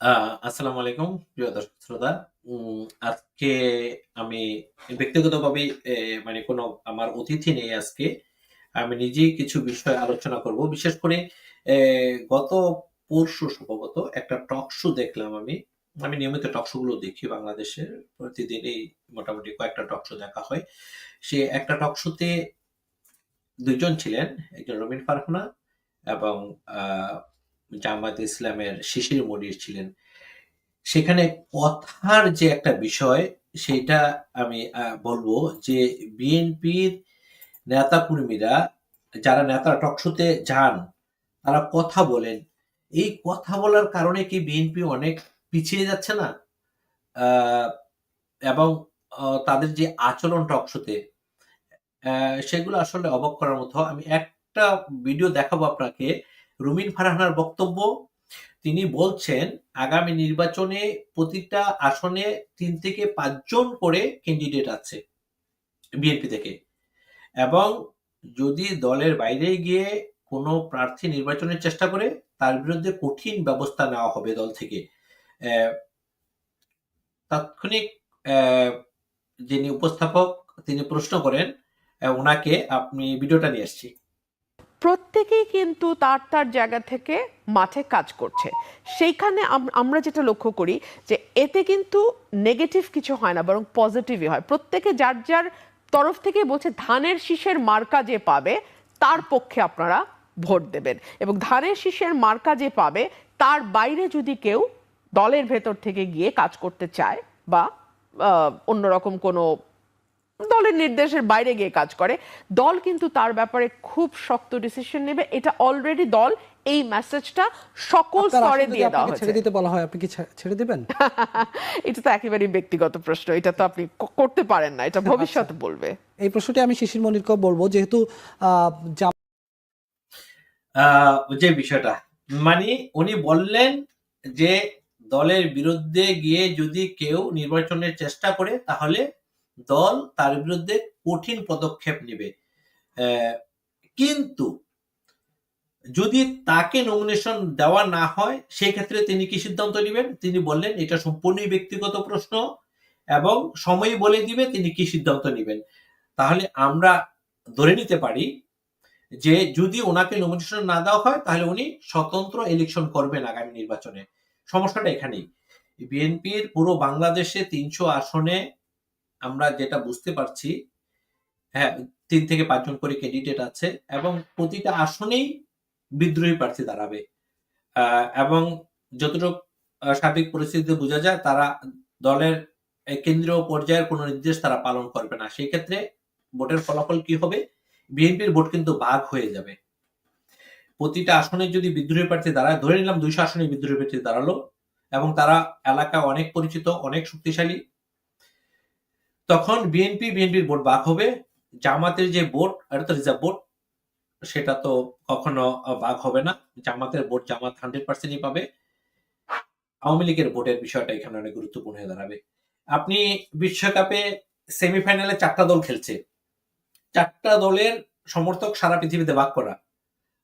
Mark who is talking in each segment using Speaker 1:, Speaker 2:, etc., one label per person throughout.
Speaker 1: আসসালামু আলাইকুম, প্রিয় দর্শক শ্রোতা। আজকে আমি ব্যক্তিগতভাবে মানে কোনো আমার অতিথি নেই আজকে। আমি নিজেই কিছু বিষয় আলোচনা করব। বিশেষ করে গত পরশু সম্ভবত একটা টক শো দেখলাম আমি। আমি নিয়মিত টক শো গুলো দেখি বাংলাদেশের। প্রতিদিনই মোটামুটি কয়েকটা টক শো দেখা হয়। সে একটা টক শোতে ২ জন ছিলেন। একজন রবিন ফারহানা এবং আ জামায়াতে ইসলামের শিশির মনির ছিলেন। সেখানে কথার যে একটা বিষয় সেটা আমি বলব যে বিএনপির নেতাকর্মীরা যারা নেতা টক শোতে যান, তারা কথা বলেন। এই কথা বলার কারণে কি বিএনপি অনেক পিছিয়ে যাচ্ছে না? এবং তাদের যে আচরণ টক শোতে সেগুলো আসলে অবাক করার মতো। আমি একটা ভিডিও দেখাবো আপনাকে। রুমিন ফারহানার বক্তব্য। তিনি বলছেন, আগামী নির্বাচনে প্রতিটা আসনে তিন থেকে পাঁচজন করে ক্যান্ডিডেট আছে বিএনপি থেকে। এবং যদি দলের বাইরে গিয়ে কোনো প্রার্থী নির্বাচনের চেষ্টা করে, তার বিরুদ্ধে কঠিন ব্যবস্থা নেওয়া হবে দল থেকে। তাৎক্ষণিক যিনি উপস্থাপক তিনি প্রশ্ন করেন ওনাকে আপনি ভিডিওটা নিয়ে আসছি।
Speaker 2: প্রত্যেকেই কিন্তু তার তার জায়গা থেকে মাঠে কাজ করছে। সেইখানে আম- আমরা যেটা লক্ষ্য করি যে এতে কিন্তু নেগেটিভ কিছু হয় না, বরং পজিটিভই হয়। প্রত্যেকে যার যার তরফ থেকে বলছে ধানের শীষের মার্কা যে পাবে, তার পক্ষে আপনারা ভোট দেবেন। এবং ধানের শীষের মার্কা যে পাবে, তার বাইরে যদি কেউ দলের ভেতর থেকে গিয়ে কাজ করতে চায় বা অন্যরকম কোনো দলের নির্দেশের বাইরে গিয়ে কাজ করে। দল কিন্তু তার ব্যাপারে খুব শক্ত ডিসিশন নেবে। এটা অলরেডি দল এই মেসেজটা সকল স্তরে দিয়ে দেওয়া হয়েছে
Speaker 3: ছেড়ে দিতে বলা হয় আপনি কি ছেড়ে দিবেন?
Speaker 2: এটা তো একেবারেই ব্যক্তিগত প্রশ্ন। এটা তো আপনি করতে পারেন না। এটা ভবিষ্যৎ বলবে।
Speaker 3: এই প্রশ্নটি আমি শিশির মনিরকেও বলব যেহেতু
Speaker 1: যে বিষয়টা মানে উনি বললেন যে দলের বিরুদ্ধে গিয়ে যদি কেউ নির্বাচনের চেষ্টা করে তাহলে দল তার বিরুদ্ধে কঠিন পদক্ষেপ নেবে। কিন্তু যদি তাকে নমিনেশন দেওয়া না হয় সেই ক্ষেত্রে তিনি কি সিদ্ধান্ত নেবেন? তিনি বললেন, এটা সম্পূর্ণই ব্যক্তিগত প্রশ্ন এবং সময় বলে দিবে তিনি কি সিদ্ধান্ত নেবেন। তাহলে আমরা ধরে নিতে পারি যে যদি ওনাকে নমিনেশন না দেওয়া হয়, তাহলে উনি স্বতন্ত্র ইলেকশন করবেন আগামী নির্বাচনে। সমস্যাটা এখানেই। বিএনপির পুরো বাংলাদেশে তিনশো আসনে আমরা যেটা বুঝতে পারছি হ্যাঁ তিন থেকে পাঁচজন করে ক্যান্ডিডেট আছে এবং প্রতিটা আসনেই বিদ্রোহী প্রার্থী দাঁড়াবে। এবং যতটুকু সার্বিক পরিস্থিতিতে বোঝা যায় তারা দলের কেন্দ্রীয় পর্যায়ের কোনো নির্দেশ তারা পালন করবে না। সেই ক্ষেত্রে ভোটের ফলাফল কি হবে? বিএনপির ভোট কিন্তু ভাগ হয়ে যাবে। প্রতিটা আসনে যদি বিদ্রোহী প্রার্থী দাঁড়ায়, ধরে নিলাম দুইশো আসনে বিদ্রোহী প্রার্থী দাঁড়াল এবং তারা এলাকা অনেক পরিচিত, অনেক শক্তিশালী তখন বিএনপি, বিএনপির ভোট বাক হবে। জামাতের যে ভোট, এটা তো রিজার্ভ ভোট, সেটা তো কখনো ভাগ হবে না। জামাতের ভোট জামাত হান্ড্রেড পার্সেন্টই পাবে। আওয়ামী লীগের ভোটের বিষয়টা এখানে অনেক গুরুত্বপূর্ণ হয়ে দাঁড়াবে। আপনি বিশ্বকাপে সেমিফাইনালে চারটা দল খেলছে। চারটা দলের সমর্থক সারা পৃথিবীতে ভাগ করা।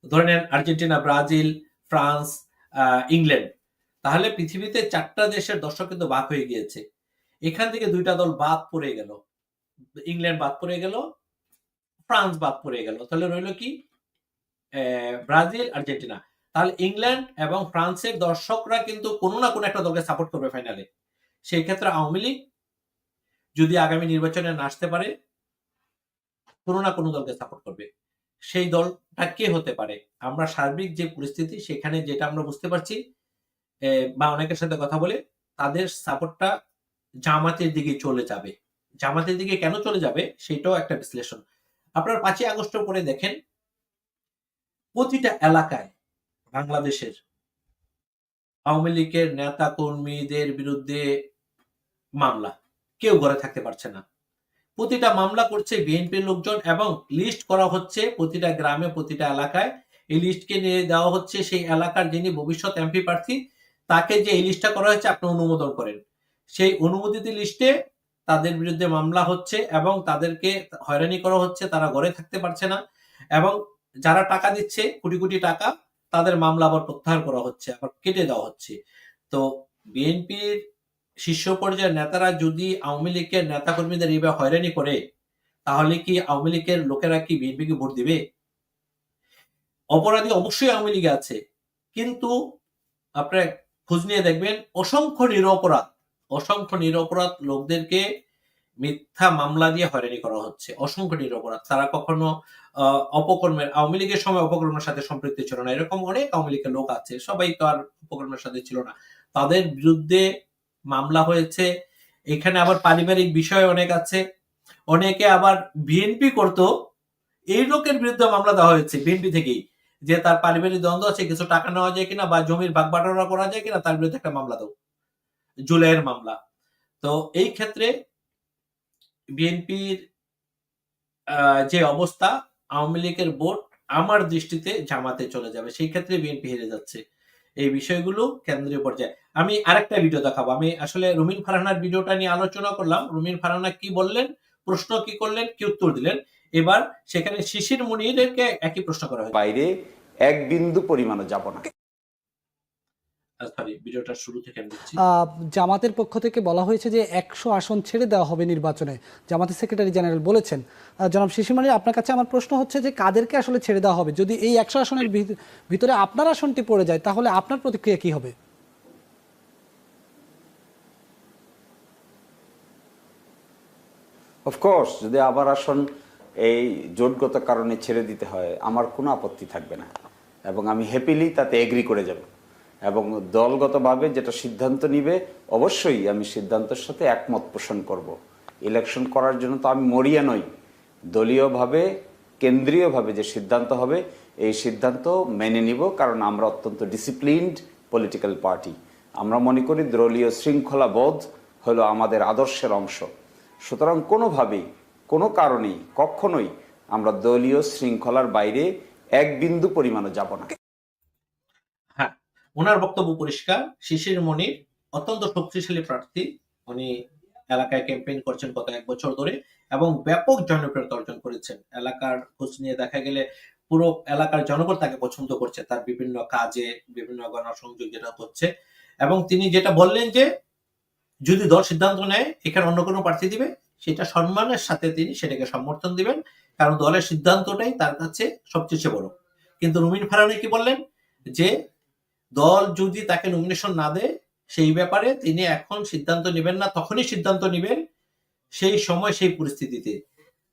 Speaker 1: ধরে নেন আর্জেন্টিনা, ব্রাজিল, ফ্রান্স ইংল্যান্ড। তাহলে পৃথিবীতে চারটা দেশের দর্শক কিন্তু ভাগ হয়ে গিয়েছে। এখান থেকে দুইটা দল বাদ পড়ে গেল। ইংল্যান্ড বাদ পড়ে গেল, ফ্রান্স বাদ পড়ে গেল। তাহলে রইল কি? Brazil, Argentina. তাহলে ইংল্যান্ড এবং ফ্রান্সের দর্শকরা কিন্তু কোনো না কোনো একটা দলকে সাপোর্ট করবে ফাইনালে সেই ক্ষেত্রে আওয়ামী লীগ যদি আগামী নির্বাচনে আসতে পারে, কোনো না কোনো দলকে সাপোর্ট করবে। সেই দলটা কে হতে পারে? আমরা সার্বিক যে পরিস্থিতি, সেখানে যেটা আমরা বুঝতে পারছি বা অনেকের সাথে কথা বলে, তাদের সাপোর্টটা জামাতের দিকে চলে যাবে। জামাতের দিকে কেন চলে যাবে সেটাও একটা বিশ্লেষণ। আপনার পাঁচই আগস্ট করে দেখেন, প্রতিটা এলাকায় বাংলাদেশের আওয়ামী লীগের নেতা কর্মীদের বিরুদ্ধে মামলা। কেউ ঘরে থাকতে পারছে না। প্রতিটা মামলা করছে বিএনপির লোকজন এবং লিস্ট করা হচ্ছে প্রতিটা গ্রামে, প্রতিটা এলাকায়। এই লিস্টকে নিয়ে দেওয়া হচ্ছে সেই এলাকার যিনি ভবিষ্যৎ এমপি প্রার্থী, তাকে যে এই লিস্টটা করা হয়েছে আপনি অনুমোদন করেন। সেই অনুমোদিত লিস্টে তাদের বিরুদ্ধে মামলা হচ্ছে এবং তাদেরকে হয়রানি করা হচ্ছে, তারা ঘরে থাকতে পারছে না এবং যারা টাকা দিচ্ছে, কোটি কোটি টাকা, তাদের মামলা আবার প্রত্যাহার করা হচ্ছে, আবার কেটে দেওয়া হচ্ছে। তো বিএনপির শীর্ষ পর্যায়ের নেতারা যদি আওয়ামী লীগের নেতাকর্মীদের এইভাবে হয়রানি করে, তাহলে কি আওয়ামী লীগের লোকেরা কি বিএনপিকে ভোট দিবে? অপরাধী অবশ্যই আওয়ামী লীগে আছে, কিন্তু আপনার খোঁজ নিয়ে দেখবেন, অসংখ্য নিরপরাধ অসংখ্য নিরপরাধ লোকদেরকে মিথ্যা মামলা দিয়ে হয়রানি করা হচ্ছে। অসংখ্য নিরপরাধ। তারা কখনো অপকর্মের, আওয়ামী লীগের সময় অপকর্মের সাথে সম্পৃক্ত ছিল না। এরকম অনেক আওয়ামী লীগের লোক আছে, সবাই তো আর অপকর্মের সাথে ছিল না। তাদের বিরুদ্ধে মামলা হয়েছে। এখানে আবার পারিবারিক বিষয় অনেক আছে। অনেকে আবার বিএনপি করতো। এই লোকের বিরুদ্ধে মামলা দেওয়া হয়েছে বিএনপি থেকেই। যে তার পারিবারিক দ্বন্দ্ব আছে, কিছু টাকা নেওয়া যায় কিনা বা জমির ভাগ বাটোয়ারা করা যায় কিনা, তার বিরুদ্ধে একটা মামলা দাও। জুলাইয়ের মামলা। তো এই ক্ষেত্রে বিএনপির যে অবস্থা, আওয়ামী লীগের ভোট আমার দৃষ্টিতে জামাতে চলে যাবে। সেই ক্ষেত্রে বিএনপি হেরে যাচ্ছে। এই বিষয়গুলো কেন্দ্রীয় পর্যায়ে। আমি আরেকটা ভিডিও দেখাবো। আমি আসলে রুমিন ফারহানার ভিডিওটা নিয়ে আলোচনা করলাম। রুমিন ফারহানা কি বললেন? প্রশ্ন কি করলেন? কি উত্তর দিলেন? এবার সেখানে শিশির মনিরকে একই প্রশ্ন করা হয়
Speaker 4: বাইরে এক বিন্দু পরিমাণও যাব না।
Speaker 1: সরি ভিডিওটা শুরু থেকে আমি দিচ্ছি।
Speaker 3: আহ, জামাতের পক্ষ থেকে বলা হয়েছে যে একশো আসন ছেড়ে দেওয়া হবে নির্বাচনে। জামাতের সেক্রেটারি জেনারেল বলেছেন। জনাব শিশিমানি আপনার কাছে আমার প্রশ্ন হচ্ছে যে কাদেরকে আসলে ছেড়ে দেওয়া হবে? যদি এই একশো আসনের ভিত- ভিতরে আপনার আসনটি পড়ে যায় তাহলে আপনার প্রতিক্রিয়া কি হবে?
Speaker 4: অফকোর্স যদি আবার আসন এই জোটগত কারণে ছেড়ে দিতে হয় আমার কোনো আপত্তি থাকবে না। এবং আমি হ্যাপিলি তাতে এগ্রি করে যাব। এবং দলগতভাবে যেটা সিদ্ধান্ত নিবে, অবশ্যই আমি সিদ্ধান্তের সাথে একমত পোষণ করব। ইলেকশন করার জন্য তো আমি মরিয়া নই। দলীয়ভাবে, কেন্দ্রীয়ভাবে যে সিদ্ধান্ত হবে, এই সিদ্ধান্ত মেনে নিব কারণ আমরা অত্যন্ত ডিসিপ্লিনড পলিটিক্যাল পার্টি আমরা মনে করি দলীয় শৃঙ্খলাবোধ হলো আমাদের আদর্শের অংশ। সুতরাং কোনোভাবেই, কোনো কারণেই, কখনোই আমরা দলীয় শৃঙ্খলার বাইরে এক বিন্দু পরিমাণও যাব না।
Speaker 1: ওনার বক্তব্য পরিষ্কার। শিশির মনির, অত্যন্ত শক্তিশালী প্রার্থী। উনি এলাকায় ক্যাম্পেইন করছেন গত এক বছর ধরে এবং ব্যাপক জনপ্রিয়তা অর্জন করেছেন। এলাকার খোঁজ নিয়ে দেখা গেলে পুরো এলাকার জনগণ তাকে পছন্দ করছে। তার বিভিন্ন কাজে, বিভিন্ন গণসংযোগ যেটা হচ্ছে। এবং তিনি যেটা বললেন যে, যদি দল সিদ্ধান্ত নেয়, এখানে অন্য কোনো প্রার্থী দিবে, সেটা সম্মানের সাথে তিনি সেটাকে সমর্থন দিবেন। কারণ দলের সিদ্ধান্তটাই তার কাছে সবচেয়ে বড়। কিন্তু রুমিন ফারানি কি বললেন? যে দল যদি তাকে নমিনেশন না দেয়, সেই ব্যাপারে তিনি এখন সিদ্ধান্ত নেবেন না, তখনই সিদ্ধান্ত নেবেন সেই সময়, সেই পরিস্থিতিতে।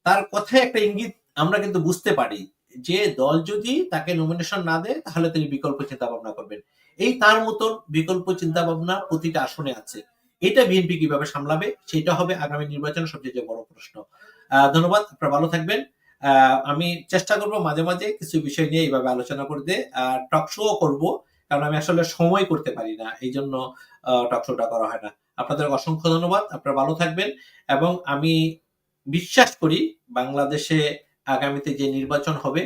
Speaker 1: তার কথায় একটা ইঙ্গিত আমরা কিন্তু বুঝতে পারি যে, দল যদি তাকে নমিনেশন না দেয়, তাহলে তিনি বিকল্প চিন্তা ভাবনা করবেন। এই তার মতন বিকল্প চিন্তা ভাবনা প্রতিটা আসনে আছে। এটা বিএনপি কীভাবে সামলাবে, সেটা হবে আগামী নির্বাচনের সবচেয়ে বড় প্রশ্ন। ধন্যবাদ, আপনারা ভালো থাকবেন। আমি চেষ্টা করব মাঝে মাঝে কিছু বিষয় নিয়ে এইভাবে আলোচনা করতে। আর টক শো করব। কারণ আমি আসলে সময় করতে পারি না এই জন্য টক শোটা করা হয় না। আপনাদের অসংখ্য ধন্যবাদ, আপনারা ভালো থাকবেন এবং আমি বিশ্বাস করি বাংলাদেশে আগামীতে যে নির্বাচন হবে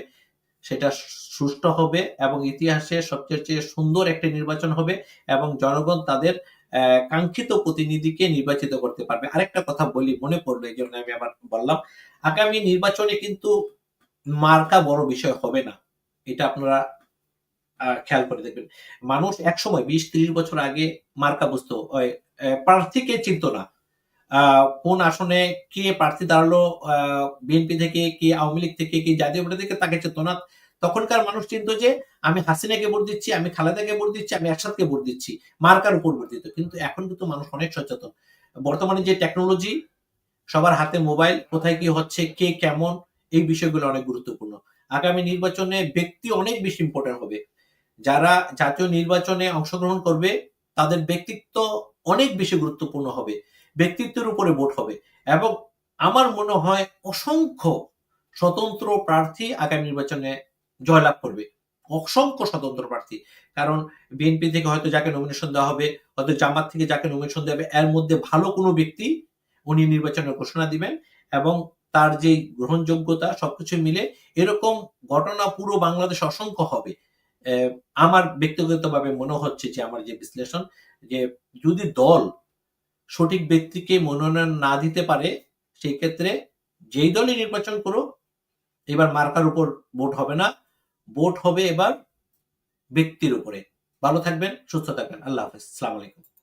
Speaker 1: সেটা সুষ্ঠু হবে এবং ইতিহাসে সবচেয়ে সুন্দর একটি নির্বাচন হবে এবং জনগণ তাদের কাঙ্ক্ষিত প্রতিনিধিকে নির্বাচিত করতে পারবে। আরেকটা কথা বলি, মনে পড়ল এই জন্য আমি আবার বললাম, আগামী নির্বাচনে কিন্তু মার্কা বড় বিষয় হবে না। এটা আপনারা খেয়াল করে দেখবেন। মানুষ এক সময় বিশ, ত্রিশ বছর আগে মার্কা বুঝতো প্রার্থীকে চিনত না। কোন আসনে কে প্রার্থী দাঁড়াল বিএনপি থেকে কি আওয়ামী লীগ থেকে কি জাতীয় পার্টি থেকে তাকে চিনত না। তখনকার মানুষ চিনত যে, আমি হাসিনাকে ভোট দিচ্ছি, আমি খালেদাকে ভোট দিচ্ছি, আমি একসাথে ভোট দিচ্ছি, মার্কার উপর ভোট দিত কিন্তু এখন কিন্তু মানুষ অনেক সচেতন। বর্তমানে যে টেকনোলজি সবার হাতে মোবাইল কোথায় কি হচ্ছে, কে কেমন, এই বিষয়গুলো অনেক গুরুত্বপূর্ণ। আগামী নির্বাচনে ব্যক্তি অনেক বেশি ইম্পর্টেন্ট হবে। যারা জাতীয় নির্বাচনে অংশগ্রহণ করবে, তাদের ব্যক্তিত্ব অনেক বেশি গুরুত্বপূর্ণ হবে, ব্যক্তিত্বের উপরে ভোট হবে এবং আমার মনে হয় অসংখ্য স্বতন্ত্র প্রার্থী আগামী নির্বাচনে জয়লাভ করবে। অসংখ্য স্বতন্ত্র প্রার্থী। কারণ বিএনপি থেকে হয়তো যাকে নমিনেশন দেওয়া হবে, হয়তো জামাত থেকে যাকে নমিনেশন দেওয়া হবে, এর মধ্যে ভালো কোনো ব্যক্তি উনি নির্বাচনের ঘোষণা দিবেন এবং তার যে গ্রহণযোগ্যতা সবকিছু মিলে এরকম ঘটনা পুরো বাংলাদেশ অসংখ্য হবে। আমার ব্যক্তিগতভাবে মনে হচ্ছে যে, আমার যে বিশ্লেষণ, যে যদি দল সঠিক ব্যক্তিকে মনোনয়ন না দিতে পারে সেই ক্ষেত্রে যেই দলই নির্বাচন করো এবার মার্কার উপর ভোট হবে না, ভোট হবে এবার ব্যক্তির উপরে। ভালো থাকবেন, সুস্থ থাকবেন। আল্লাহ হাফিজ। আসসালামু আলাইকুম।